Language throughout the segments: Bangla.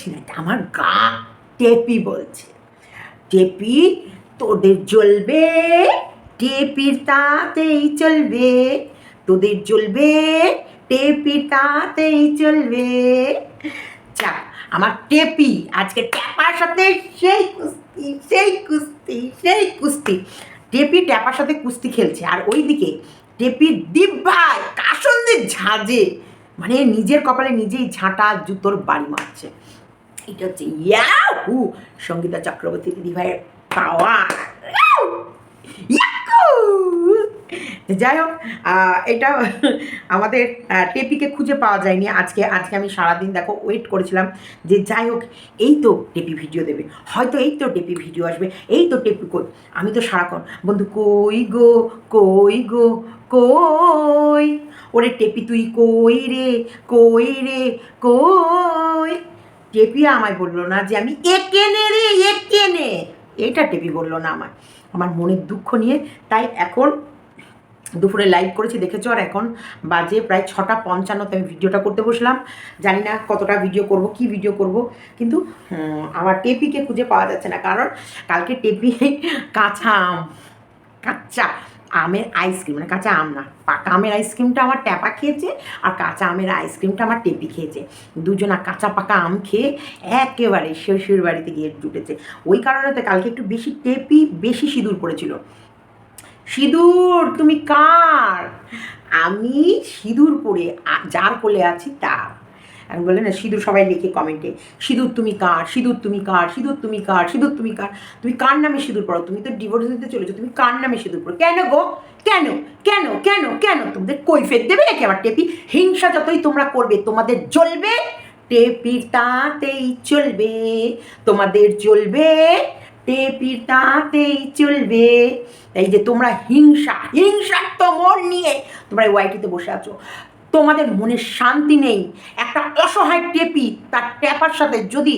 বলছি না এটা আমার গা টেপি বলছে। টেপি, তোদের জ্বলবে, টেপির তাতেই চলবে। তোদের জ্বলবে, টেপির তাতেই চলবে। যা, আমার টেপি, আজকে ট্যাপার সাথে সেই কুস্তি সেই কুস্তি সেই কুস্তি। টেপি ট্যাপার সাথে কুস্তি খেলছে, আর ওইদিকে টেপির দিব্যায় কাসন্দের ঝাঁজে মানে নিজের কপালে নিজেই ঝাঁটা জুতোর বাড়ি মারছে। এটা হচ্ছে। ইয়াহু সঙ্গীতা চক্রবর্তী দিদি ভাইয়ের পাওয়ার যাই হোক এটা আমাদের টেপিকে খুঁজে পাওয়া যায়নি আজকে। আজকে আমি সারাদিন দেখো ওয়েট করেছিলাম যে যাই হোক, এই তো টেপি ভিডিও দেবে। হয়তো এই তো টেপি ভিডিও আসবে, এই তো টেপি কই? আমি তো সারাক্ষণ, বন্ধু, কই গো কই গো, কই? ওরে টেপি, তুই কই রে কই রে, কই? টেপি আমায় বলল না যে আমি একে নে রে, একে নে। এটা টেপি বলল না আমায়। আমার মনের দুঃখ নিয়ে তাই এখন দুপুরে লাইভ করেছি, দেখেছ? আর এখন বাজে প্রায় ছটা পঞ্চান্নতে আমি ভিডিওটা করতে বসলাম। জানি না কতটা ভিডিও করব, কি ভিডিও করব, কিন্তু আমার টেপিকে খুঁজে পাওয়া যাচ্ছে না। কারণ কালকে টেপি, কাঁচা কাঁচা। আমের আইসক্রিম মানে কাঁচা আম না, পাকা আমের আইসক্রিমটা আমার ট্যাপা খেয়েছে আর কাঁচা আমের আইসক্রিমটা আমার টেপি খেয়েছে। দুজনা কাঁচা পাকা আম খেয়ে একেবারে শ্বশুর বাড়িতে গিয়ে জুটেছে। ওই কারণে তো কালকে একটু বেশি টেপি, বেশি সিঁদুর পড়েছিল। সিঁদুর, তুমি কার? আমি সিঁদুর পরে যার কোলে আছি তার। আমি বলে না, সিঁদুর সবাই লিখে কমেন্টে সিঁদুর তুমি কার? সিঁদুর তুমি কার? সিঁদুর তুমি কার? সিঁদুর তুমি কার? তুমি কার নামে সিঁদুর পড়ো? তুমি তো ডিভোর্স দিতে চলেছো, তুমি কার নামে সিঁদুর পড়ো? কেন গো? কেন? কেন? কেন? কেন? তোমাদের কৈফের দেবে নাকি আবার টেপি? হিংসা যতই তোমরা করবে, তোমাদের জ্বলবে, টেপির তাতেই চলবে। তোমাদের চলবে টেপির তাতেই চলবে। এই যে তোমরা হিংসা হিংসার তো মন নিয়ে তোমরা ওয়াইটিতে বসে আছো। তোমাদের মনে শান্তি নেই। একটা অসহায় টেপি তার ট্যাপার সাথে যদি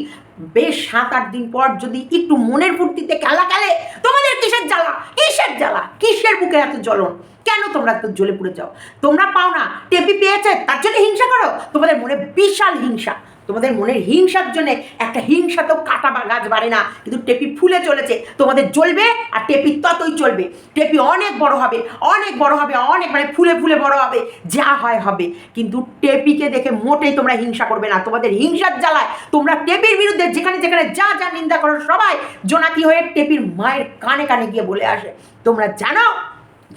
বেশ সাত আট দিন পর যদি একটু মনের ফুর্তিতে খেলা খেলে, তোমাদের কিসের জ্বালা? কিসের জ্বালা? কিসের বুকে এত জ্বলন? কেন তোমরা এত জ্বলে পুড়ে যাও? তোমরা পাও না টেপি পেয়েছে, তার জন্য হিংসা করো। তোমাদের মনে বিশাল হিংসা। তোমাদের মনের হিংসার জন্য একটা হিংসা তো কাটা বা গাছ বাড়ে না। কিন্তু টেপি ফুলে চলেছে, তোমাদের জ্বলবে আর টেপি ততই চলবে। টেপি অনেক বড় হবে, অনেক বড় হবে, অনেক মানে ফুলে ফুলে বড় হবে, যা হয় হবে। কিন্তু টেপিকে দেখে মোটেই তোমরা হিংসা করবে না। তোমাদের হিংসার জ্বালায় তোমরা টেপির বিরুদ্ধে যেখানে যেখানে যা যা নিন্দা করো সবাই জোনাকি হয়ে টেপির মায়ের কানে কানে গিয়ে বলে আসে। তোমরা জানো?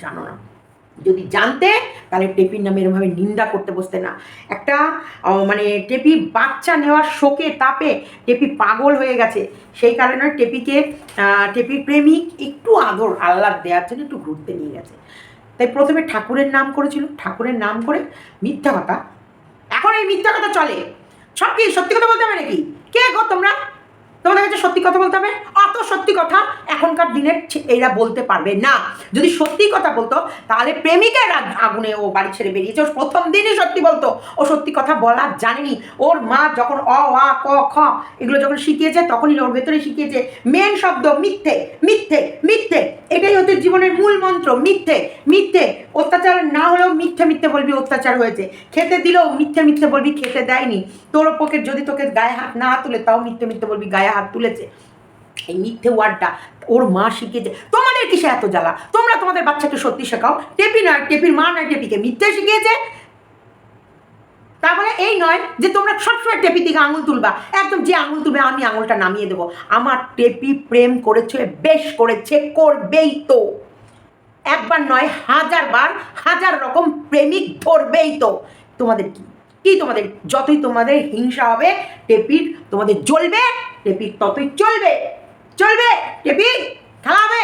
জানো না। যদি জানতে, তাহলে টেপির নামে এরমভাবে নিন্দা করতে বসতে না। একটা মানে টেপি বাচ্চা নেওয়ার শোকে তাপে টেপি পাগল হয়ে গেছে। সেই কারণে টেপিকে টেপির প্রেমিক একটু আদর, আহ্লাদ দেওয়ার জন্য একটু ঘুরতে নিয়ে গেছে। তাই প্রথমে ঠাকুরের নাম করেছিল। ঠাকুরের নাম করে মিথ্যা কথা। এখন এই মিথ্যা কথা চলে। সব কি সত্যি কথা বলতে হবে নাকি? কে গো তোমরা? তোমাদের কাছে সত্যি কথা বলতে হবে? অত সত্যি কথা, এখনকার দিনের এরা বলতে পারবে না। যদি সত্যি কথা বলতো, তাহলে প্রেমিকের আগুনে ও বাড়ি ছেড়ে বেরিয়েছে। ও প্রথম দিনই সত্যি বলতো, ও সত্যি কথা বলা জানেনি। ওর মা যখন অ, আ, ক, খ, এগুলো যখন শিখিয়েছে, তখনই ওর ভেতরে শিখিয়েছে, মেন শব্দ মিথ্যে মিথ্যে মিথ্যে। এটাই ওদের জীবনের মূল মন্ত্র, মিথ্যে মিথ্যে। অত্যাচার না হলেও মিথ্যে মিথ্যে বলবি, অত্যাচার হয়েছে। খেতে দিলেও মিথ্যে মিথ্যে বলবি, খেতে দেয়নি। তোর পক্ষে যদি তোকে গায়ে হাত না তুলে, তাও মিথ্যে মিথ্যে বলবি, গায়ে হাত তুলেছে। এই মিথ্যে ওয়ার্ডটা ওর মা শিখিয়েছে। তোমাদের কিসে এত জ্বালা? তোমরা তোমাদের বাচ্চাকে সত্যি শেখাও। টেপি নয়, টেপির মা নয়, টেপিকে মিথ্যে শিখিয়েছে। তারপরে এই নয় যে তোমরা সবসময় টেপি দিকে আঙুল তুলবা। একদম যে আঙুল তুলবে, আমি আঙুলটা নামিয়ে দেবো। আমার টেপি প্রেম করেছে, বেশ করেছে, করবেই তো। একবার নয়, হাজার বার, হাজার রকম প্রেমিক ধরবেই তো। তোমাদের কি? কি তোমাদের? যতই তোমাদের হিংসা হবে, টেপির তোমাদের জ্বলবে, টেপির ততই চলবে। চলবে, টেপি, খেলা হবে।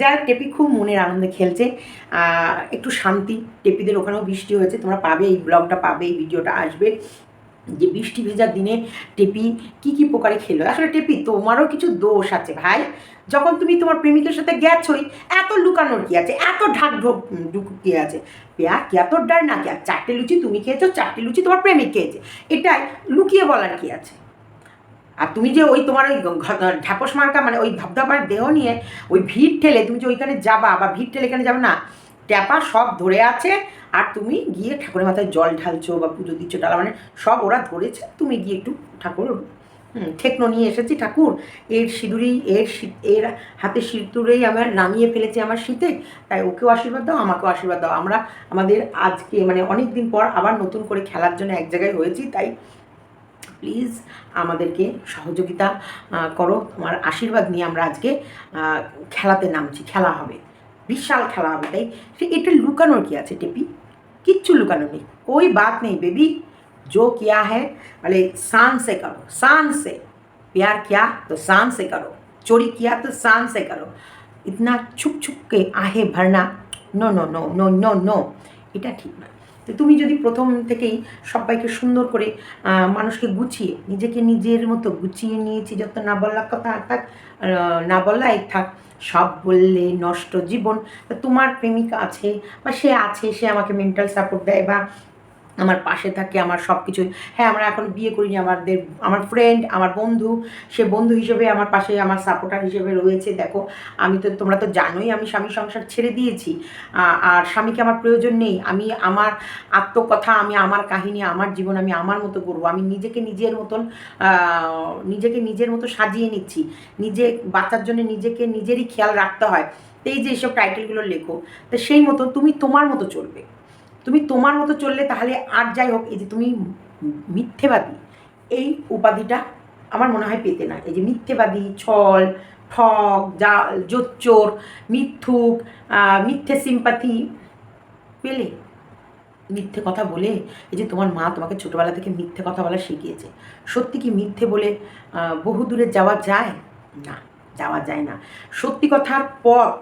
যারা টেপি খুব মনের আনন্দে খেলছে। একটু শান্তি। টেপিদের ওখানেও বৃষ্টি হয়েছে, তোমরা পাবে, এই ব্লগটা পাবে, এই ভিডিওটা আসবে। যে বৃষ্টি ভেজার দিনে টেপি কি কি প্রকারে খেলো আসলে টেপি, তোমারও কিছু দোষ আছে ভাই। যখন তুমি তোমার প্রেমিকের সাথে গেছোই, এত লুকানোর কি আছে? এত ঢাক ঢোক কি আছে? পেয়া কেতর ডার না কে চারটে লুচি তুমি খেয়েছো, চারটে লুচি তোমার প্রেমিক খেয়েছে। এটাই লুকিয়ে বলার কি আছে? আর তুমি যে ওই তোমার ওই ঢাপস মার্কা মানে ওই ধবধবার দেহ নিয়ে ওই ভিড় ঠেলে তুমি যে ওইখানে যাবা বা ভিড় ঠেলে এখানে যাবে না, ট্যাপা সব ধরে আছে আর তুমি গিয়ে ঠাকুরের মাথায় জল ঢালছো বা পুজো দিচ্ছ, ডালা মানে সব ওরা ধরেছে, তুমি গিয়ে একটু ঠাকুর ঠেকনো নিয়ে এসেছি ঠাকুর। এর সিঁদুরেই, এর এর হাতে সিঁদুরেই আমার নামিয়ে ফেলেছে আমার শীতে, তাই ওকেও আশীর্বাদ দাও, আমাকেও আশীর্বাদ দাও। আমরা আমাদের আজকে মানে অনেক দিন পর আবার নতুন করে খেলার জন্য এক জায়গায় হয়েছি, তাই প্লিজ আমাদেরকে সহযোগিতা আহ, করো তোমার আশীর্বাদ নিয়ে আমরা আজকে আহ, খেলাতে নামছি খেলা হবে বিশাল খেলা হবে তাই সে এটা লুকানোর কি আছে টেপি কিচ্ছু লুকানো নেই कोई बात नहीं बेबी जो किया है भले शान से करो शान से प्यार किया तो शान से करो चोरी किया तो शान से करो इतना छुप छुप के आहे भरना no no no no no no এটা ঠিক না তো তুমি যদি প্রথম থেকেই সবাইকে সুন্দর করে মানুষকে গুছিয়ে, নিজেকে নিজের মতো গুছিয়ে নিয়েছি, যত না বলার কথা থাক না বলাই থাক, সব বললে নষ্ট জীবন। তোমার প্রেমিকা আছে বা সে আছে, সে আমাকে মেন্টাল সাপোর্ট দেয় বা আমার পাশে থাকে, আমার সব কিছু হ্যাঁ আমরা এখন বিয়ে করিনি, আমাদের, আমার ফ্রেন্ড আমার বন্ধু, সে বন্ধু হিসেবে আমার পাশে, আমার সাপোর্টার হিসেবে রয়েছে। দেখো, আমি তো, তোমরা তো জানোই আমি স্বামী সংসার ছেড়ে দিয়েছি। আর স্বামীকে আমার প্রয়োজন নেই। আমি আমার আত্মকথা, আমি আমার কাহিনী, আমার জীবন, আমি আমার মতো করব। আমি নিজেকে নিজের মতন নিজেকে নিজের মতো সাজিয়ে নিচ্ছি। নিজে, বাচ্চার জন্য নিজেকে নিজেরই খেয়াল রাখতে হয়। তো এই যে এইসব টাইটেলগুলো লেখো, তো সেই মতো তুমি তোমার মতো চলবে। তুমি তোমার মতো চললে তাহলে আর যাই হোক, এই যে তুমি মিথ্যেবাদী, এই উপাধিটা আমার মনে হয় পেতে না। এই যে মিথ্যেবাদী, ছল ঠক যা জোচ্চোর, মিথ্যুক মিথ্যে সিম্পাথি, পেলে? মিথ্যে কথা বলে? এই যে তোমার মা তোমাকে ছোটোবেলা থেকে মিথ্যে কথা বলা শিখিয়েছে। সত্যি কি মিথ্যে বলে বহু দূরে যাওয়া যায়? না, যাওয়া যায় না। সত্যি কথার পথ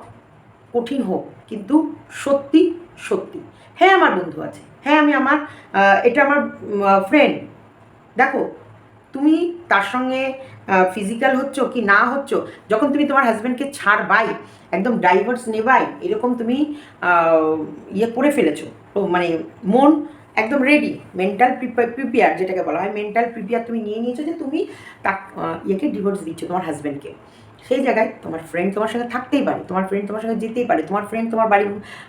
কঠিন হোক, কিন্তু সত্যি সত্যি। হ্যাঁ আমার বন্ধু আছে। হ্যাঁ আমি আমার এটা আমার ফ্রেন্ড দেখো, তুমি তার সঙ্গে ফিজিক্যাল হচ্ছ কি না হচ্ছ, যখন তুমি তোমার হাজব্যান্ডকে ছাড়বাই, একদম ডাইভার্স নেবাই, এরকম তুমি ইয়ে করে ফেলেছো। মানে মন একদম রেডি মেন্টাল প্রিপেয়ার যেটাকে বলা হয় মেন্টাল প্রিপেয়ার তুমি নিয়ে নিয়েছো যে তুমি তা ইয়েকে ডিভোর্স দিচ্ছ তোমার হাজব্যান্ডকে সেই জায়গায় তোমার ফ্রেন্ড তোমার সঙ্গে থাকতেই পারে, তোমার ফ্রেন্ড তোমার সঙ্গে যেতেই পারে, তোমার ফ্রেন্ড তোমার বাড়ি,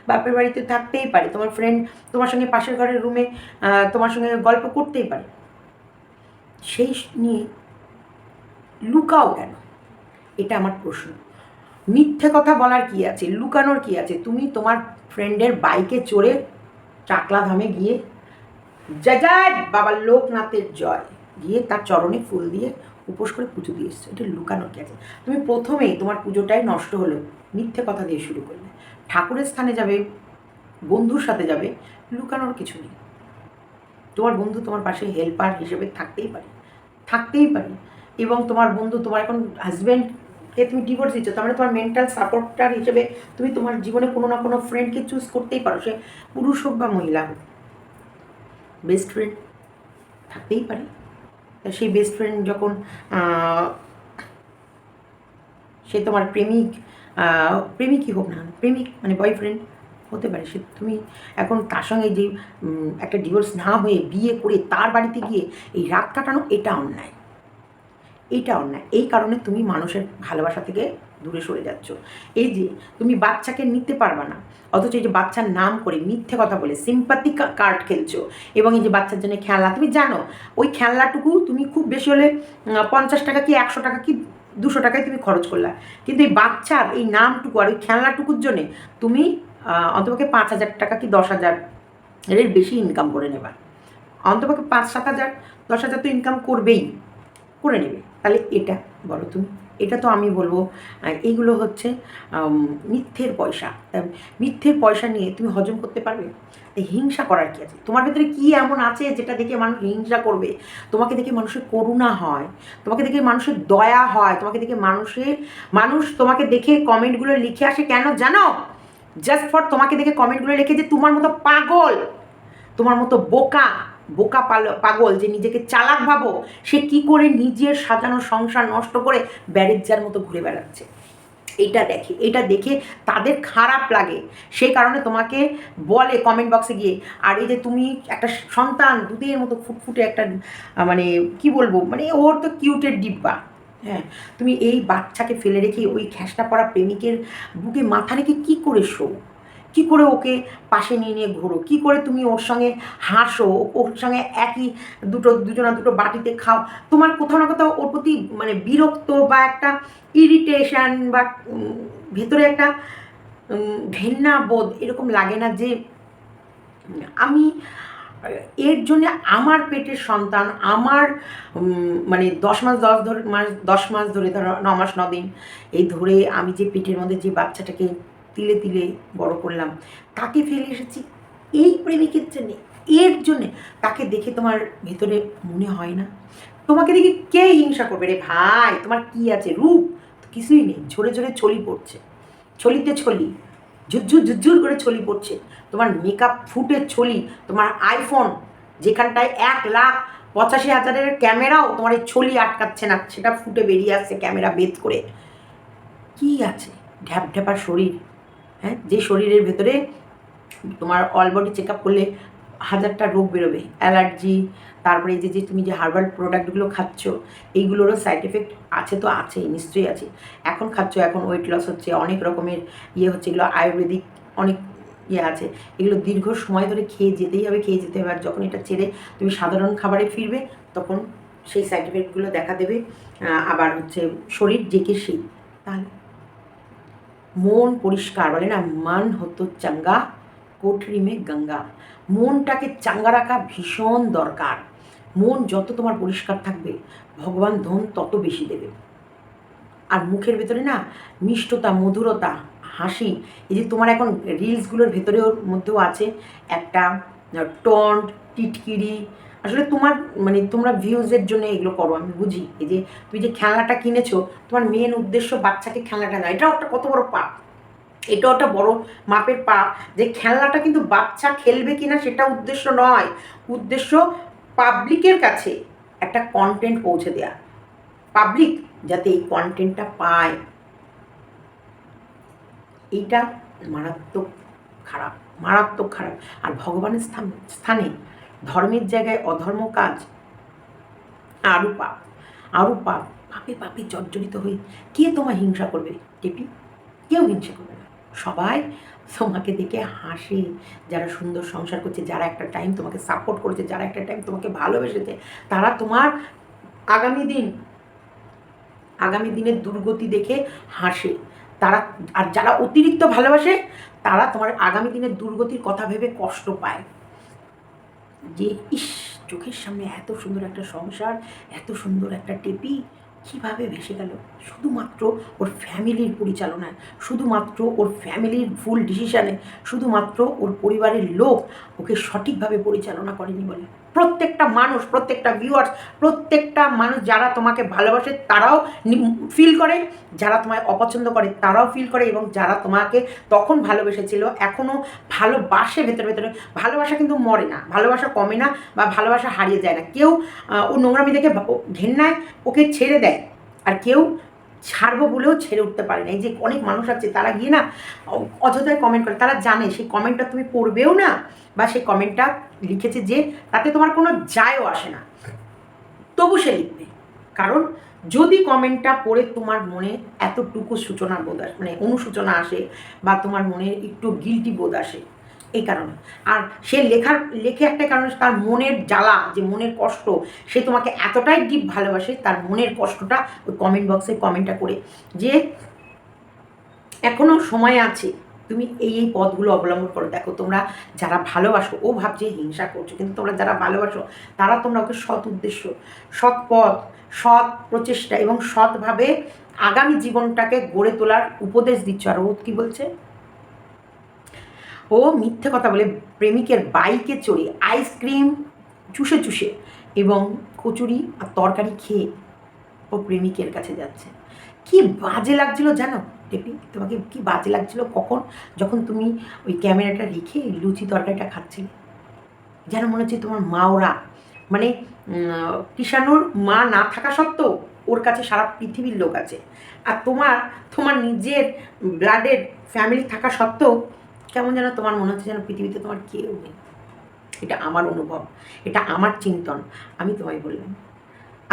বাপের বাড়িতে থাকতেই পারে, তোমার ফ্রেন্ড তোমার সঙ্গে পাশের ঘরের রুমে তোমার সঙ্গে গল্প করতেই পারে। সেই নিয়ে লুকাও কেন? এটা আমার প্রশ্ন। মিথ্যে কথা বলার কি আছে? লুকানোর কি আছে? তুমি তোমার ফ্রেন্ডের বাইকে চড়ে চাকলা ধামে গিয়ে জয় জয় বাবা লোকনাথের জয়, গিয়ে তার চরণে ফুল দিয়ে উপোস করে পুজো দিয়ে এসছো। এটা লুকানোর কি আছে? তুমি প্রথমেই তোমার পুজোটাই নষ্ট হলো, মিথ্যে কথা দিয়ে শুরু করলে। ঠাকুরের স্থানে যাবে, বন্ধুর সাথে যাবে, লুকানোর কিছু নেই। তোমার বন্ধু তোমার পাশে হেল্পার হিসেবে থাকতেই পারে। থাকতেই পারে। এবং তোমার বন্ধু, তোমার এখন হাজব্যান্ডকে তুমি ডিভোর্স দিচ্ছ, তার মানে তোমার মেন্টাল সাপোর্টার হিসেবে তুমি তোমার জীবনে কোনো না কোনো ফ্রেন্ডকে চুজ করতেই পারো। সে পুরুষ হোক বা মহিলা হোক বেস্ট ফ্রেন্ড থাকতেই পারে। সেই বেস্ট ফ্রেন্ড যখন সে তোমার প্রেমিক প্রেমিকই হোক না, প্রেমিক মানে বয়ফ্রেন্ড হতে পারে। সে তুমি এখন তার সঙ্গে যে একটা ডিভোর্স না হয়ে বিয়ে করে তার বাড়িতে গিয়ে এই রাত কাটানো, এটা অন্যায়। এটা অন্যায়। এই কারণে তুমি মানুষের ভালোবাসা থেকে দূরে সরে যাচ্ছ। এই যে, তুমি বাচ্চাকে নিতে পারবা না, অথচ এই যে বাচ্চার নাম করে মিথ্যে কথা বলে সিম্পাতি কার্ড খেলছো এবং এই যে বাচ্চার জন্য খেলনা, তুমি জানো, ওই খেলনাটুকু তুমি খুব বেশি হলে পঞ্চাশ টাকা কি, একশো টাকা কি, দুশো টাকায় তুমি খরচ করলা। কিন্তু এই বাচ্চার এই নামটুকু আর ওই খেলনাটুকুর জন্যে তুমি অন্তপক্ষে পাঁচ হাজার টাকা কি, দশ হাজার এর বেশি ইনকাম করে নেবা। অন্তপক্ষে পাঁচ, সাত হাজার, দশ হাজার তো ইনকাম করবেই, করে নেবে। তাহলে এটা বলো তুমি। এটা তো আমি বলব আহ, এইগুলো হচ্ছে মিথ্যের পয়সা। মিথ্যের পয়সা নিয়ে তুমি হজম করতে পারবে? হিংসা করার কি আছে? তোমার ভেতরে কি এমন আছে যেটা দেখে মানুষ হিংসা করবে? তোমাকে দেখে মানুষের করুণা হয় তোমাকে দেখে মানুষের দয়া হয় তোমাকে দেখে মানুষের মানুষ তোমাকে দেখে কমেন্টগুলো লিখে আসে কেন জানো? জাস্ট ফর তোমাকে দেখে কমেন্টগুলো লিখে যে তোমার মতো পাগল তোমার মতো বোকা বোকা পাগল যে নিজেকে চালাক ভাবো, সে কি করে নিজের সাজানো সংসার নষ্ট করে ব্যারেজার মতো ঘুরে বেড়াচ্ছে? এটা দেখে এটা দেখে তাদের খারাপ লাগে। সেই কারণে তোমাকে বলে কমেন্ট বক্সে গিয়ে, আর এই যে তুমি একটা সন্তান, দুধের মতো ফুটফুটে একটা মানে কি বলব মানে ওর তো কিউটের ডিব্বা। হ্যাঁ তুমি এই বাচ্চাকে ফেলে রেখে ওই খ্যাসটা পড়া প্রেমিকের বুকে মাথা রেখে কী করে শো কি করে ওকে পাশে নিয়ে নিয়ে ঘোরো? কি করে তুমি ওর সঙ্গে হাসো? ওর সঙ্গে একই দুটো, দুজনা দুটো বাটিতে খাও? তোমার কোথাও না কোথাও ওর প্রতি মানে বিরক্ত বা একটা ইরিটেশন বা ভেতরে একটা ঘেন্না বোধ এরকম লাগে না যে, আমি, এর জন্য আমার পেটের সন্তান, আমার মানে দশ মাস, দশ ধরে, মাস, দশ মাস ধরে ধরো, ন মাস, ন দিন, এই ধরে আমি যে পেটের মধ্যে যে বাচ্চাটাকে তিলে তিলে বড় করলাম। তাকে ফেলে এসেছি এই প্রেমিকের জন্যে, এর জন্যে। তাকে দেখে তোমার ভেতরে মনে হয় না। তোমাকে দেখে কে হিংসা করবে রে ভাই? তোমার কি আছে রূপ? কিছুই নেই। ঝরে ঝরে ছলি পড়ছে। ছলিতে ছলি, ঝুরঝুর ঝুরঝুর করে ছলি পড়ছে। তোমার মেকআপ ফুটে ছলি, তোমার আইফোন যেখানটায় এক লাখ পঁচাশি হাজারের ক্যামেরাও তোমার এই ছলি আটকাচ্ছে না। সেটা ফুটে বেরিয়ে আসছে ক্যামেরা বেদ করে কি আছে? ঢ্যাপ ঢ্যাপার শরীর। হ্যাঁ? যে শরীরের ভেতরে তোমার অল বডি চেক আপ করলে হাজারটা রোগ বেরোবে। অ্যালার্জি, তারপরে এই যে যে তুমি যে হার্বাল প্রোডাক্টগুলো খাচ্ছ, এইগুলোরও সাইড এফেক্ট আছে তো আছেই, নিশ্চয়ই আছে। এখন খাচ্ছ, এখন ওয়েট লস হচ্ছে, অনেক রকমের ইয়ে হচ্ছে, এগুলো আয়ুর্বেদিক অনেক ইয়ে আছে। এগুলো দীর্ঘ সময় ধরে খেয়ে যেতেই হবে, খেয়ে যেতে হবে। আর যখন এটা ছেড়ে তুমি সাধারণ খাবারে ফিরবে, তখন সেই সাইড এফেক্টগুলো দেখা দেবে। আবার হচ্ছে শরীর জেকে সেই তাহলে মন পরিষ্কার, বলে না, মান হতো চাঙ্গা, কোঠরি মে গঙ্গা। মনটাকে চাঙ্গা রাখা ভীষণ দরকার। মন যত তোমার পরিষ্কার থাকবে, ভগবান ধন তত বেশি দেবে। আর মুখের ভেতরে না, মিষ্টতা, মধুরতা, হাসি, এই যে তোমার এখন রিলসগুলোর ভেতরেও, মধ্যেও আছে একটা টন্ট, টিটকিরি আসলে তোমার মানে তোমরা ভিউজের জন্য এগুলো করো, আমি বুঝি। এই যে তুমি যে খেলনাটা কিনেছো, তোমার মেন উদ্দেশ্য বাচ্চাকে খেলনাটা দেওয়া এটাও একটা কত বড় পাপ। এটাও একটা বড় মাপের পাপ যে খেলনাটা কিন্তু বাচ্চা খেলবে কিনা সেটা উদ্দেশ্য নয়। উদ্দেশ্য পাবলিকের কাছে একটা কন্টেন্ট পৌঁছে দেওয়া পাবলিক যাতে এই কন্টেন্টটা পায়। এইটা মারাত্মক খারাপ মারাত্মক খারাপ। আর ভগবানের স্থান, স্থানে ধর্মের জায়গায় অধর্ম কাজ। আরও পাপ আরও পাপ, পাপে পাপে জর্জরিত হয়ে কে তোমার হিংসা করবে? টেপি, কেউ হিংসা করবে না। সবাই তোমাকে দেখে হাসে। যারা সুন্দর সংসার করছে, যারা একটা টাইম তোমাকে সাপোর্ট করেছে, যারা একটা টাইম তোমাকে ভালোবেসেছে, তারা তোমার আগামী দিন, আগামী দিনের দুর্গতি দেখে হাসে। তারা, আর যারা অতিরিক্ত ভালোবাসে, তারা তোমার আগামী দিনের দুর্গতির কথা ভেবে কষ্ট পায়। যে, ইস, চোখের সামনে এত সুন্দর একটা সংসার, এত সুন্দর একটা টেপি, কীভাবে ভেসে গেল? শুধুমাত্র ওর ফ্যামিলির পরিচালনায়, শুধুমাত্র ওর ফ্যামিলির ভুল ডিসিশানে, শুধুমাত্র ওর পরিবারের লোক ওকে সঠিকভাবে পরিচালনা করেনি বলে। প্রত্যেকটা মানুষ, প্রত্যেকটা ভিউয়ার্স প্রত্যেকটা মানুষ যারা তোমাকে ভালোবাসে তারাও ফিল করে, যারা তোমায় অপছন্দ করে তারাও ফিল করে এবং যারা তোমাকে তখন ভালোবেসেছিল এখনও ভালোবাসে ভেতরে ভেতরে। ভালোবাসা কিন্তু মরে না, ভালোবাসা কমে না বা ভালোবাসা হারিয়ে যায় না। কেউ ও নোংরামি দেখে ঘেন্নায়, ওকে ছেড়ে দেয়। আর কেউ ছাড়বো বলেও ছেড়ে উঠতে পারে না। এই যে অনেক মানুষ আছে, তারা গিয়ে না অযথায় কমেন্ট করে। তারা জানে, সেই কমেন্টটা তুমি পড়বেও না, বা সেই কমেন্টটা লিখেছে যে, তাতে তোমার কোনো যায়ও আসে না। তবু সে লিখবে। কারণ যদি কমেন্টটা পড়ে তোমার মনে এতটুকু সূচনা বোধ আসে মানে অনুসূচনা আসে, বা তোমার মনে একটু গিলটি বোধ আসে এই কারণে। আর সে লেখার, লেখে একটা কারণ তার মনের জ্বালা, যে মনের কষ্ট, সে তোমাকে এতটাই ডিপ ভালোবাসে, তার মনের কষ্টটা ওই কমেন্ট বক্সে কমেন্টটা করে যে এখনও সময় আছে, তুমি এই এই পথগুলো অবলম্বন করো। দেখো, তোমরা যারা ভালোবাসো, ও ভাবছে হিংসা করছ, কিন্তু তোমরা যারা ভালোবাসো, তারা তোমরা ওকে সৎ উদ্দেশ্য, সৎ পথ, সৎ প্রচেষ্টা এবং সৎভাবে আগামী জীবনটাকে গড়ে তোলার উপদেশ দিচ্ছ। আর ও কী বলছে? ও মিথ্যে কথা বলে প্রেমিকের বাইকে চড়ে আইসক্রিম চুষে চুষে এবং কচুরি আর তরকারি খেয়ে ও প্রেমিকের কাছে যাচ্ছে। কি বাজে লাগছিল জানো? টেপি, তোমাকে কি বাজে লাগছিল কখন? যখন তুমি ওই ক্যামেরাটা রেখে লুচি তরকারিটা খাচ্ছিলে। যেন মনে হচ্ছে তোমার মা ওরা মানে কৃষাণুর মা না থাকা সত্ত্বেও ওর কাছে সারা পৃথিবীর লোক আছে। আর তোমার তোমার নিজের ব্লাডের ফ্যামিলি থাকা সত্ত্বেও কেমন যেন তোমার মনে হচ্ছে যেন পৃথিবীতে তোমার কেউ নেই। এটা আমার অনুভব, এটা আমার চিন্তন, আমি তোমায় বললাম।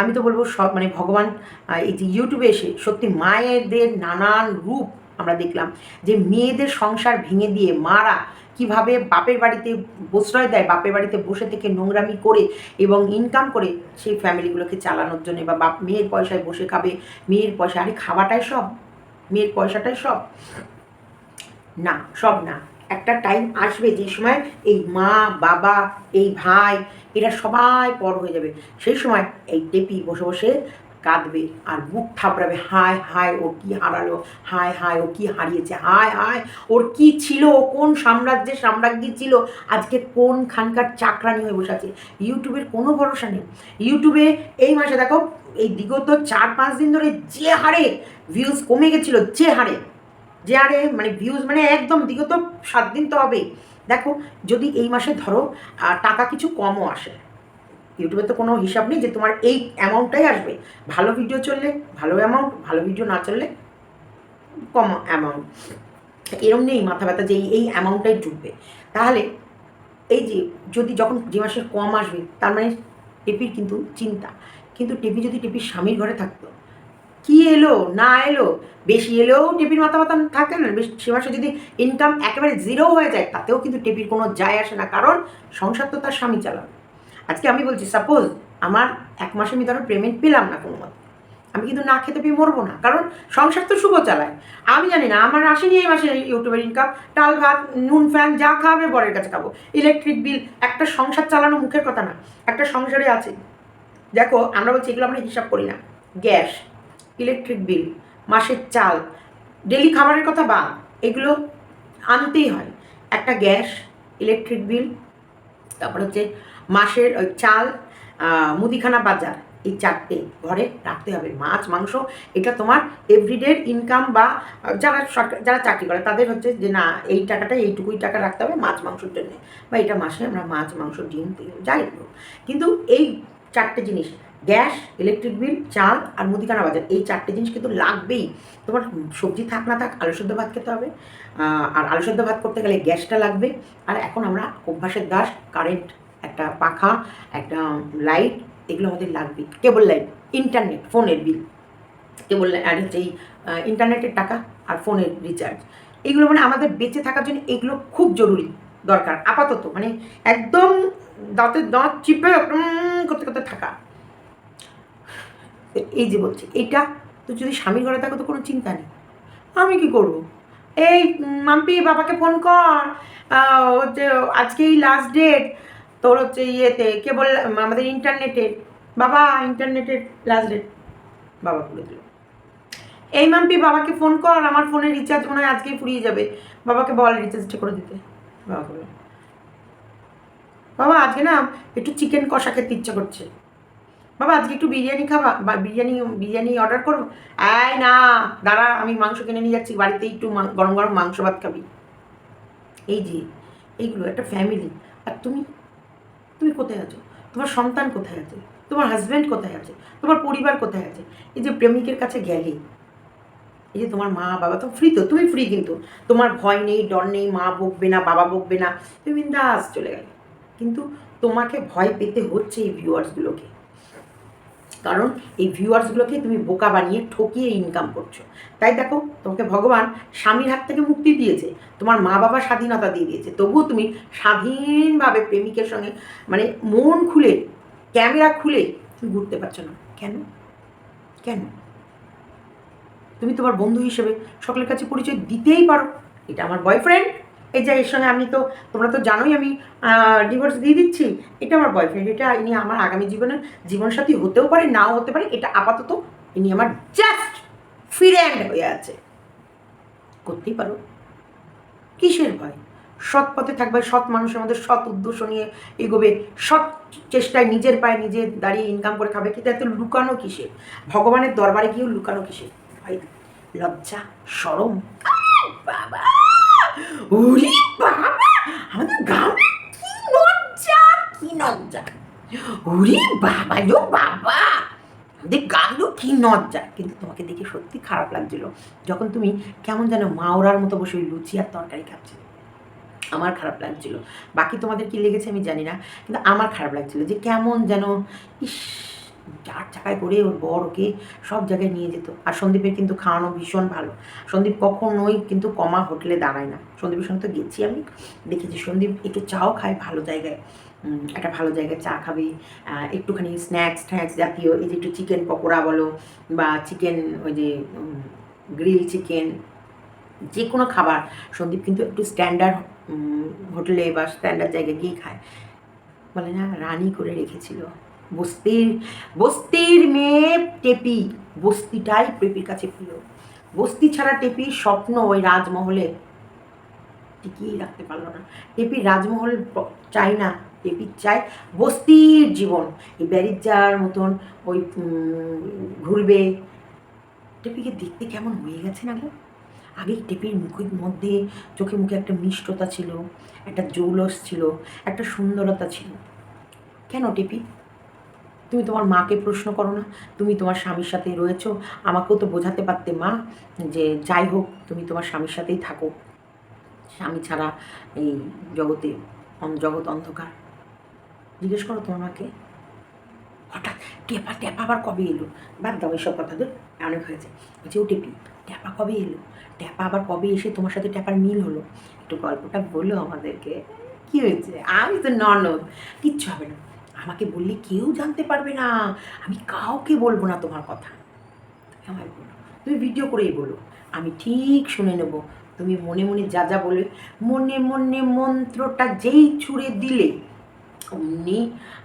আমি তো বলব সব মানে ভগবান এই যে ইউটিউবে এসে সত্যি মায়েদের নানান রূপ আমরা দেখলাম, যে মেয়েদের সংসার ভেঙে দিয়ে মারা কীভাবে বাপের বাড়িতে প্রশ্রয় দেয়, বাপের বাড়িতে বসে থেকে নোংরামি করে এবং ইনকাম করে সেই ফ্যামিলিগুলোকে চালানোর জন্য বা বাপ, মেয়ের পয়সায় বসে খাবে, মেয়ের পয়সা, আরে খাওয়াটাই সব, মেয়ের পয়সাটাই সব। না সব না। একটা টাইম আসবে যে সময় এই মা, বাবা, এই ভাই এরা সবাই পর হয়ে যাবে। সেই সময় এই টেপি বসে বসে কাঁদবে আর বুক থাপড়াবে হায় হায়, ও কি হারালো, হায় হায়, ও কি হারিয়েছে, হায় হায়, ওর কি ছিল, ও কোন সাম্রাজ্যের সাম্রাজ্ঞী ছিল, আজকে কোন খানকার চাকরানি হয়ে বসে আছে? ইউটিউবের কোনো ভরসা নেই। ইউটিউবে এই মাসে দেখো, এই বিগত চার পাঁচ দিন ধরে যে হারে ভিউজ কমে গেছিল, যে হারে যে আরে মানে ভিউজ মানে একদম বিগত সাত দিন তো হবেই। দেখো, যদি এই মাসে ধরো টাকা কিছু কমও আসে ইউটিউবে তো কোনো হিসাব নেই যে তোমার এই অ্যামাউন্টটাই আসবে। ভালো ভিডিও চললে ভালো অ্যামাউন্ট ভালো ভিডিও না চললে কম অ্যামাউন্ট এরম নেই মাথা ব্যথা যে এই অ্যামাউন্টটাই ঢুকবে তাহলে এই যে, যদি যখন যে মাসে কম আসবে, তার মানে টেপির কিন্তু চিন্তা। কিন্তু টেপি যদি টেপির স্বামীর ঘরে থাকতো কি এলো, না এলো, বেশি এলেও টেপির মাথা ব্যথা থাকে না, বেশ সে মাসে যদি ইনকাম একেবারে জিরো হয়ে যায়, তাতেও কিন্তু টেপির কোনো যায় আসে না, কারণ সংসার তো তার স্বামী চালাবে। আজকে আমি বলছি সাপোজ আমার এক মাসে আমি ধরো পেমেন্ট পেলাম না কোনো মতে, আমি কিন্তু না খেতে পেয়ে মরবো না, কারণ সংসার তো শুভ চালায়। আমি জানি না, আমার আসেনি এই মাসে ইউটিউবের ইনকাম ডাল, ভাত, নুন, ফ্যান, যা খাবে বরের কাছে খাব। ইলেকট্রিক বিল একটা সংসার চালানো মুখের কথা না, একটা সংসারে আছে। দেখো, আমরা বলছি, এগুলো আমরা হিসাব করি না। গ্যাস ইলেকট্রিক বিল মাসের চাল ডেলি খাবারের কথা বা এগুলো আনতেই হয়। একটা গ্যাস ইলেকট্রিক বিল তারপর হচ্ছে মাসের ওই চাল মুদিখানা বাজার, এই চারটে ঘরে রাখতে হবে। মাছ, মাংস, এটা তোমার এভরিডের ইনকাম বা যারা সরকার, যারা চাকরি করে, তাদের হচ্ছে যে না, এই টাকাটা, এইটুকুই টাকা রাখতে হবে মাছ, মাংসের জন্য। বা এটা মাসে আমরা মাছ, মাংস, ডিম যাই কিন্তু এই চারটে জিনিস গ্যাস ইলেকট্রিক বিল চাল আর মুদিখানা বাজার। এই চারটে জিনিস কিন্তু লাগবেই। তোমার সবজি থাক না থাক, আলু সেদ্ধ ভাত খেতে হবে। আর আলু সেদ্ধ ভাত করতে গেলে গ্যাসটা লাগবে। আর এখন আমরা অভ্যাসের দাস কারেন্ট একটা পাখা, একটা লাইট এগুলো আমাদের লাগবে কেবল লাইট ইন্টারনেট ফোনের বিল কেবল আর হচ্ছে এই ইন্টারনেটের টাকা আর ফোনের রিচার্জ এগুলো মানে আমাদের বেঁচে থাকার জন্য এগুলো খুব জরুরি, দরকার, আপাতত। মানে একদম দাঁতের দাঁত চিপে করতে করতে থাকা। এই যে বলছি, এটা তো যদি স্বামীর ঘরে থাকো তো কোনো চিন্তা নেই। আমি কি করব? এই মাম্পি, বাবাকে ফোন কর। হচ্ছে আজকেই লাস্ট ডেট তোর হচ্ছে ইয়েতে, কে কেবল আমাদের ইন্টারনেটের বাবা ইন্টারনেটের লাস্ট ডেট বাবা করে দিল। এই মাম্পি, বাবাকে ফোন কর। আমার ফোনের রিচার্জ মনে হয় আজকেই ফুরিয়ে যাবে। বাবাকে বল রিচার্জটা করে দিতে। বাবা বলল বাবা, আজকে না একটু চিকেন কষা খেতে ইচ্ছা করছে। বাবা, আজকে একটু বিরিয়ানি খাবা? বা, বিরিয়ানি বিরিয়ানি অর্ডার করব এই না, দাঁড়া, আমি মাংস কিনে নিয়ে যাচ্ছি বাড়িতে একটু গরম গরম মাংস ভাত খাবি। এই যে, এইগুলো একটা ফ্যামিলি আর তুমি? তুমি কোথায় আছো? তোমার সন্তান কোথায় আছে? তোমার হাজব্যান্ড কোথায় আছে? তোমার পরিবার কোথায় আছে? এই যে প্রেমিকের কাছে গেলে, এই যে তোমার মা, বাবা, তো ফ্রি তো, তুমি ফ্রি কিন্তু। তোমার ভয় নেই, ডর নেই, মা বকবে না, বাবা বকবে না। তুমি বিন্দাস চলে গেলে। কিন্তু তোমাকে ভয় পেতে হচ্ছে এই ভিউয়ার্সগুলোকে কারণ এই ভিউয়ার্সগুলোকে তুমি বোকা বানিয়ে ঠকিয়ে ইনকাম করছ। তাই দেখো, তোমাকে ভগবান স্বামীর হাত থেকে মুক্তি দিয়েছে, তোমার মা বাবা স্বাধীনতা দিয়ে দিয়েছে। তবুও তুমি স্বাধীনভাবে প্রেমিকের সঙ্গে মানে মন খুলে ক্যামেরা খুলে তুমি ঘুরতে পারছ না। কেন? কেন? তুমি তোমার বন্ধু হিসেবে সকলের কাছে পরিচয় দিতেই পারো। এটা আমার বয়ফ্রেন্ড এই যে এর সঙ্গে আমি তো, তোমরা তো জানোই আমি ডিভোর্স দিয়ে দিচ্ছি। এটা আমার বয়ফ্রেন্ড এটা ইনি আমার আগামী জীবনের জীবনসাথী হতেও পারে, নাও হতে পারে, এটা আপাতত ইনি আমার জাস্ট ফ্রেন্ড হয়ে আছে। করতেই পারো। কিসের ভয়? সৎ পথে থাকবে, সৎ মানুষের মধ্যে সৎ উদ্দেশ্য নিয়ে এগোবে, সৎ চেষ্টায় নিজের পায়ে নিজে দাঁড়িয়ে ইনকাম করে খাবে, কিন্তু এত লুকানো কিসের? ভগবানের দরবারে গিয়েও লুকানো কিসের? ভাই, লজ্জা সরম বাবা! ওরে বাবা আমাদের গ্রামে কি লজ্জা কি লজ্জা। ওরে বাবা যো বাবা, আমাদের গানও কি লজ্জা। কিন্তু তোমাকে দেখে সত্যি খারাপ লাগছিল যখন তুমি কেমন যেন মাওরার মতো বসে ওই লুচি আর তরকারি খাচ্ছিলে। আমার খারাপ লাগছিল। বাকি তোমাদের কি লেগেছে আমি জানি না, কিন্তু আমার খারাপ লাগছিল যে কেমন যেন, ইস চার চাকায় করে ওর বর ওকে সব জায়গায় নিয়ে যেত। আর সন্দীপের কিন্তু খাওয়ানো ভীষণ ভালো। সন্দীপ কখনোই কিন্তু কমা হোটেলে দাঁড়ায় না। সন্দীপের সঙ্গে তো গেছি আমি। দেখেছি সন্দীপ একটু চাও খায় ভালো জায়গায়। একটা ভালো জায়গায় চা খাবে। একটুখানি স্ন্যাক্স ট্যাক্স জাতীয় এই যে একটু চিকেন পকোড়া বলো বা চিকেন ওই যে গ্রিল চিকেন যে কোনো খাবার সন্দীপ কিন্তু একটু স্ট্যান্ডার্ড হোটেলে বা স্ট্যান্ডার্ড জায়গায় গিয়ে খায়। বলে না, রানি করে রেখেছিল। বস্তির বস্তির মেয়ে টেপি, বস্তিটাই টেপির কাছে প্রিয়। বস্তি ছাড়া টেপির স্বপ্ন ওই রাজমহলে টিকিয়ে রাখতে পারল না। টেপির রাজমহল চাই না, টেপির চাই বস্তির জীবন। এই ব্যারিজার মতন ওই ঘুরবে। টেপিকে দেখতে কেমন হয়ে গেছে না গো? আগে টেপির মুখের মধ্যে চোখে মুখে একটা মিষ্টতা ছিল, একটা জৌলস ছিল, একটা সুন্দরতা ছিল। কেন টেপি? তুমি তোমার মাকে প্রশ্ন করো না। তুমি তোমার স্বামীর সাথেই রয়েছো। আমাকেও তো বোঝাতে পারতে মা যে যাই হোক, তুমি তোমার স্বামীর সাথেই থাকো। স্বামী ছাড়া এই জগতে জগৎ অন্ধকার। জিজ্ঞেস করো তোমার মাকে। হঠাৎ টেপা টেপা আবার কবে এলো? বাদ দাও এইসব কথা তো অনেক হয়েছে। বলছে, ও টেপি, ট্যাপা কবে এলো? ট্যাপা আবার কবে এসে তোমার সাথে ট্যাপার মিল হলো? একটু গল্পটা বলো আমাদেরকে। কি হয়েছে? আমি তো ননদ, কিচ্ছু হবে না। আমাকে বললে কেউ জানতে পারবে না। আমি কাউকে বলব না তোমার কথা। তুমি আমায় বলো। তুমি ভিডিও করেই বলো। আমি ঠিক শুনে নেব। তুমি মনে মনে যা যা বলবে, মনে মনে মন্ত্রটা যেই ছুঁড়ে দিলে, অমনি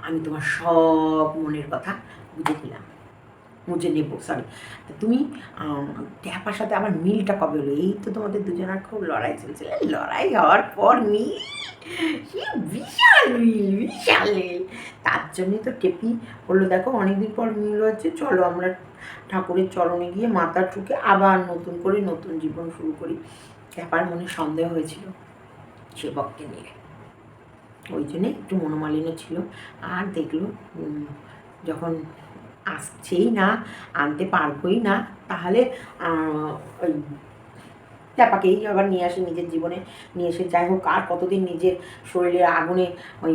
আমি তোমার সব মনের কথা বুঝে দিলাম বুঝে নেব সরি তুমি ট্যাপার সাথে আমার মিলটা কবে হলো? এই তো তোমাদের দুজনের খুব লড়াই চলছিল। লড়াই হওয়ার পর মিল সে বিশাল মিল, বিশাল তার জন্যই তো টেপি বলল, দেখো, অনেকদিন পর মিল হচ্ছে চলো আমরা ঠাকুরের চরণে গিয়ে মাথা ঠুকে আবার নতুন করে নতুন জীবন শুরু করি। ট্যাপার মনে সন্দেহ হয়েছিল সেবককে নিয়ে। ওই জন্যে একটু মনোমালিন্য ছিল। আর দেখল যখন আসছেই না, আনতে পারবোই না, তাহলে ওই ট্যাপাকেই আবার নিয়ে আসে, নিজের জীবনে নিয়ে এসে যাই হোক, আর কতদিন নিজের শরীরের আগুনে ওই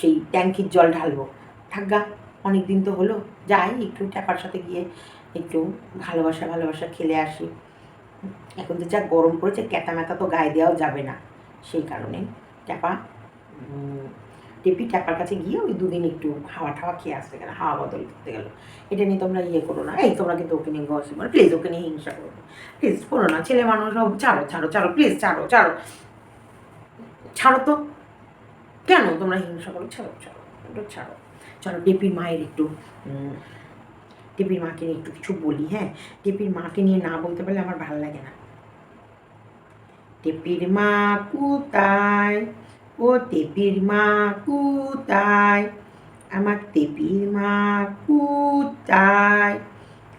সেই ট্যাঙ্কির জল ঢালবো? থাকগা অনেক দিন তো হলো। যাই, একটু ট্যাপার সাথে গিয়ে একটু ভালোবাসা ভালোবাসা খেলে আসি। এখন তো যা গরম পড়েছে ক্যাতা ম্যাতা তো গায়ে দেওয়াও যাবে না। সেই কারণে ট্যাপা টেপি ট্যাপার কাছে গিয়ে ওই দুদিন একটু হাওয়া ঠাওয়া খেয়ে আসতে গেল, হাওয়া বদল করতে গেল। এটা নিয়ে তোমরা ইয়ে করো না। এই তোমরা কিন্তু ওকে নিয়ে গসি মানে প্লিজ ওকে নিয়ে হিংসা করো। প্লিজ করো না। ছেলে মানুষ ছাড়ো ছাড়ো ছাড়ো। প্লিজ ছাড়ো ছাড়ো। ছাড়ো তো। কেন তোমরা হিংসা করো? ছাড়ো ছাড়ো ছাড়ো। চলো টেপির মায়ের একটু টেপির মাকে নিয়ে একটু কিছু বলি হ্যাঁ? টেপির মাকে নিয়ে না বলতে পারলে আমার ভালো লাগে না। টেপির মা কোথায়? ও টেপির মা কোথায় আমার টেপির মা কোথায়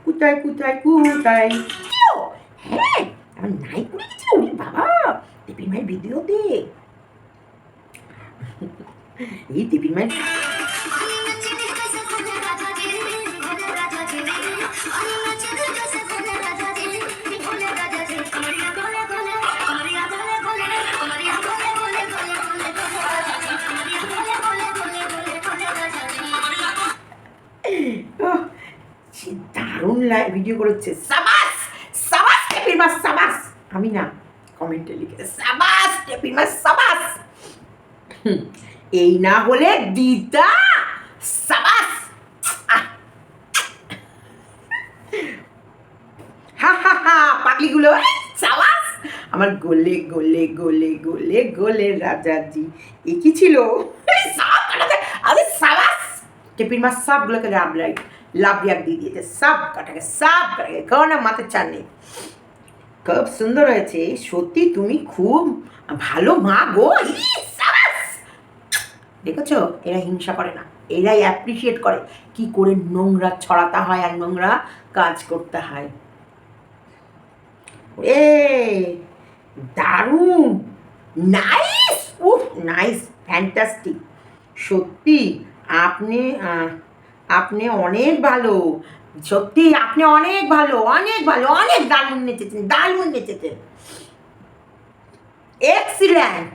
কোথায় কোথায় ছিল? হ্যাঁ আমার নাই করে গেছিল ওরে বাবা। টেপির মায়ের ভিডিও দে এই টেপির মায়ের ভিডিও করেছে। সাবাস! সাবাস, টেপির মাস সাবাস! আমি না, কমেন্টে লিখে সাবাস, টেপির মাস সাবাস! এই না হলে দিদা, সাবাস। হা সাবাস! আমার গোলে গোলে গোলে গোলে গোলে রাজাজি, এ কি ছিল? সাবাস টেপির মাছ সবগুলোকে লাভ লাইট লাভ দিয়ে দিয়েছে। সব কাটাকে সব কাটাকে, কারণ মাথার চার নেই। খুব সুন্দর হয়েছে। সত্যি তুমি খুব ভালো মা গো। দেখেছ? এরা হিংসা করে না। এরাই অ্যাপ্রিসিয়েট করে কি করে নোংরা ছড়াতে হয় আর নোংরা কাজ করতে হয়। এ দারুণ! নাইস উফ নাইস ফ্যান্টাস্টিক সত্যি, আপনি আপনি অনেক ভালো। সত্যি, আপনি অনেক ভালো অনেক ভালো, অনেক দারুণ নেচেছেন দারুণ নেচেছেন। এক্সিলেন্ট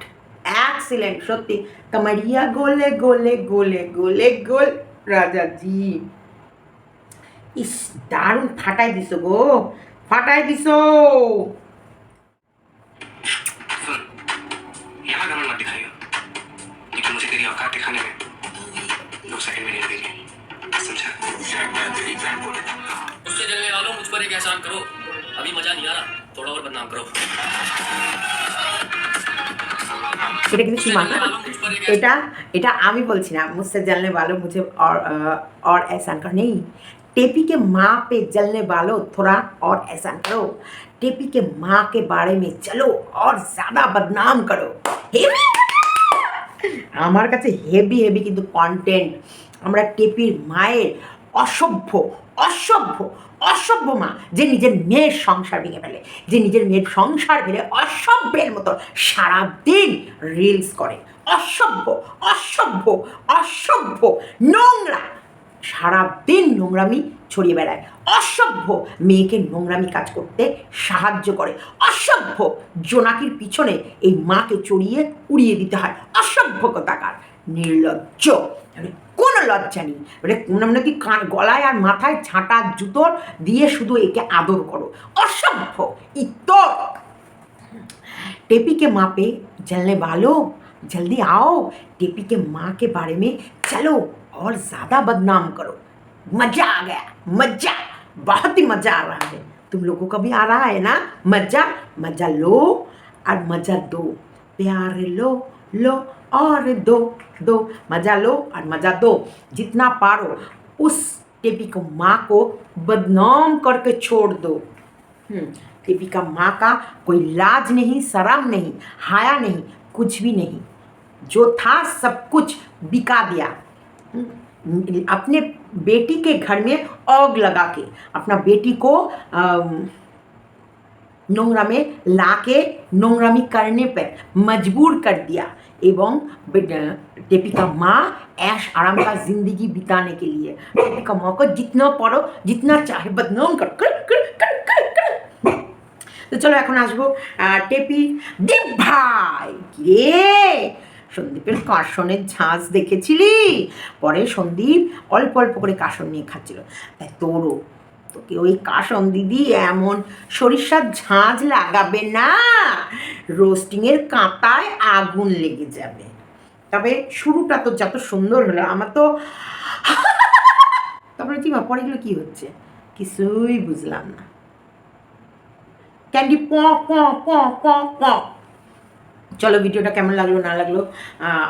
এক্সিলেন্ট সত্যি। কামারিয়া গোলে গোলে গোলে গোলে, গোল, রাজাজি। ইস, দারুণ ফাটাই দিছো গো, ফাটাই দিছো। पर एक एहसान करो अभी मजा नहीं आ रहा थोड़ा और बदनाम करो এটা কিন্তু उससे সীমা जलने वालों मुझ पर एक এটা এটা আমি বলছি না मुझसे जलने वालों मुझे और अ, और एहसान करो नहीं टेपी के माँ पे जलने वालों थोड़ा और एहसान करो टेपी के माँ के बारे में चलो और ज़्यादा बदनाम करो হেবি আমার কাছে হেভি হেভি কিন্তু কন্টেন্ট আমরা টেপির মায়ের অসভ্য অসভ্য অসভ্য মা যে নিজের মেয়ের সংসার ভেঙে ফেলে, যে নিজের মেয়ের সংসার ভেঙে অসভ্যের মতো সারাদিন রিলস করে। অসভ্য অসভ্য অসভ্য, নোংরা, সারাদিন নোংরামি ছড়িয়ে বেড়ায়। অসভ্য মেয়েকে নোংরামি কাজ করতে সাহায্য করে। অসভ্য জোনাকির পিছনে এই মাকে চড়িয়ে উড়িয়ে দিতে হয়। অসভ্য কথাকার। নির্লজ্জ মানে কোনো লজ্জা নেই মানে কোনো মানে কি কান গলায় আর মাথায় ছাঁটা জুতোর দিয়ে শুধু একে আদর করো অসভ্য ইতর टेपी के माँ पे जलने वालों जल्दी आओ टेपी के माँ के बारे में चलो और ज़्यादा बदनाम करो मज़ा आ गया मज़ा बहुत ही मज़ा आ रहा है तुम लोगों को भी आ रहा है ना मज़ा मज़ा लो और मज़ा दो प्यार लो लो और दो दो। मज़ा लो और मज़ा दो। जितना पारो उस टेपी को माँ को बदनाम करके छोड़ दो। हम्म, देविका माँ का कोई लाज नहीं शर्म नहीं हाया नहीं कुछ भी नहीं। जो था सब कुछ बिका दिया। हम्म, अपने बेटी के घर में आग लगा के अपना बेटी को नोंगरा में लाके नोंगरामी करने पर मजबूर कर दिया। एवं बेट- दीपिका माँ ऐश आराम का जिंदगी बिताने के लिए दीपिका माँ को जितना पढ़ो जितना चाहे बदनाम कर कर कर कर कर कर তো চলো এখন আসবো আহ, টেপি দীপ ভাই রে সন্দীপের কাশনের ঝাঁজ দেখেছিলি পরে সন্দীপ অল্প অল্প করে কাশন নিয়ে খাচ্ছিল তাই তোরও তোকে ওই কাশন দিদি এমন সরিষার ঝাঁজ লাগাবে না। রোস্টিংয়ের কাঁটায় আগুন লেগে যাবে। তবে শুরুটা তো যত সুন্দর হলো, আমার তো তারপরে কি পরে এগুলো কী হচ্ছে? কিছুই বুঝলাম না। ক্যান্ডি প প প প প। চলো ভিডিওটা কেমন লাগল, না লাগল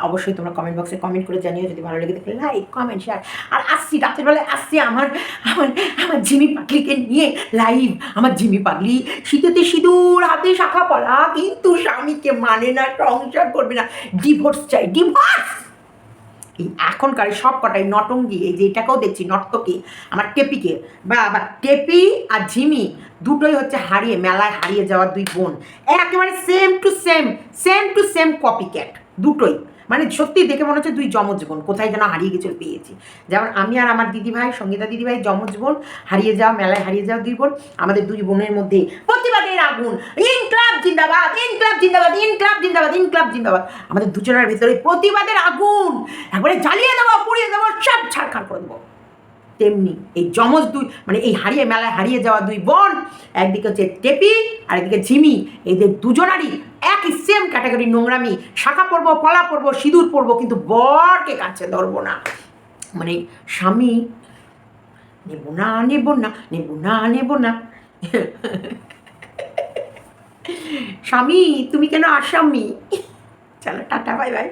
অবশ্যই তোমরা কমেন্ট বক্সে কমেন্ট করে জানিও, যদি ভালো লেগে থাকে লাইক কমেন্ট শেয়ার আর আসছি রাত্রেবেলায় আসছি আমার আমার আমার ঝিমি পাগলিকে নিয়ে লাইভ আমার ঝিমি পাগলি, শীতেতে সিঁদুর, হাতে শাখা পলা, কিন্তু স্বামীকে মানে না, সংসার করবে না ডিভোর্স চাই ডিভোর্স এখনকার সব কটাই নটঙ্গি, এই যে এটাকেও দেখছি নর্তকী আমার টেপিকে। বা আবার টেপি আর ঝিমি দুটোই হচ্ছে হারিয়ে, মেলায় হারিয়ে যাওয়ার দুই বোন। একেবারে same to same same to same copycat দুটোই। মানে সত্যি দেখে মনে হচ্ছে দুই যমজ বোন। কোথায় যেন হারিয়ে গেছিল পেয়েছি। যেমন আমি আর আমার দিদিভাই, সঙ্গীতা দিদিভাই যমজ বোন, হারিয়ে যাওয়া, মেলায় হারিয়ে যাওয়া দুই বোন, আমাদের দুই বোনের মধ্যে প্রতিবাদের আগুন। ইনক্লাব জিন্দাবাদ, ইন ক্লাব জিন্দাবাদ ইনক্লাব জিন্দাবাদ ইনক্লাব জিন্দাবাদ। আমাদের দুজনের ভিতরে প্রতিবাদের আগুন। একবারে জ্বালিয়ে দেবো, পুড়িয়ে দেবো, সব ছাড়খাড় করে দেবো। তেমনি। এই যমজ দুই মানে এই হারিয়ে মেলায় হারিয়ে যাওয়া দুই বোন, একদিকে হচ্ছে টেপি আর একদিকে ঝিমি। এদের দুজনারই একই সেম ক্যাটাগরি নোংরামি। শাখা পরবো পলা পরবো, সিঁদুর পরবো, কিন্তু বরকে কাছে ধরবো না। মানে স্বামী, নেব না নেব না নেব না নেব না। স্বামী, তুমি কেন আসামি? চলো, টাটা, বাই বাই।